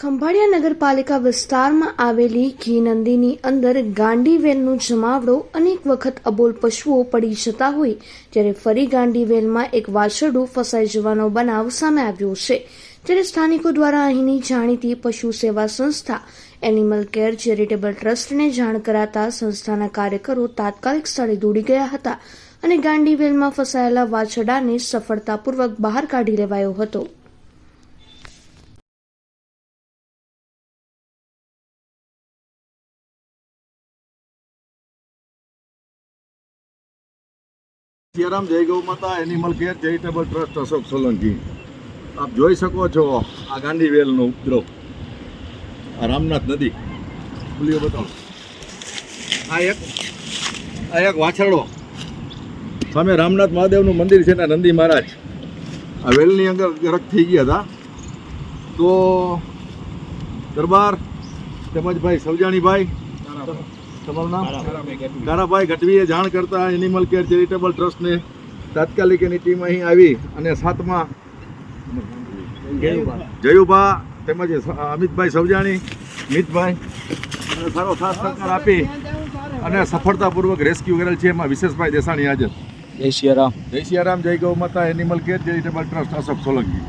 ખંભાળિયા નગરપાલિકા વિસ્તારમાં આવેલી ઘી નંદીની અંદર ગાંડીવેલનું જમાવડો અનેક વખત અબોલ પશુઓ પડી જતા હોય ત્યારે ફરી ગાંડીવેલમાં એક વાછરડું ફસાઈ જવાનો બનાવ સામે આવ્યો છે. ત્યારે સ્થાનિકો દ્વારા અહીંની જાણીતી પશુ સેવા સંસ્થા એનિમલ કેર ચેરિટેબલ ટ્રસ્ટને જાણ કરાતા સંસ્થાના કાર્યકરો તાત્કાલિક સ્થળે દોડી ગયા હતા અને ગાંડીવેલમાં ફસાયેલા વાછરડાને સફળતાપૂર્વક બહાર કાઢી લેવાયો હતો. સિયારામ જય ગૌ માતા animal care charitable trust Ashok Solanki. આપ જોઈ શકો છો આ ગાંધીવેલનો ઉપદ્રવ. આ રામનાથ નદી. ખુલ્લીઓ બતાવો. આ એક આ એક વાછરડો. સામે રામનાથ મહાદેવનું મંદિર છે ને નંદી મહારાજ. આ વેલની અંદર ગરક થઈ ગયા હતા. તો દરબાર તેમજ ભાઈ સવજાણીભાઈ તમારું નામ? તારાભાઈ ગઢવીએ જાણ કરતા એનિમલ કેર ચેરિટેબલ ટ્રસ્ટને તાત્કાલિક એની ટીમ અહીં આવી અને સાતમા જયુભા. તેમજ અમિતભાઈ સવજાણી મિતભાઈ અને સારો સાથ સહકાર આપી અને સફળતાપૂર્વક રેસ્ક્યુ કરેલ છે એમાં વિશેષભાઈ દેસાણી હાજર. જય સિયારામ. જય સિયારામ જય ગૌ માતા animal care charitable trust Ashok Solanki.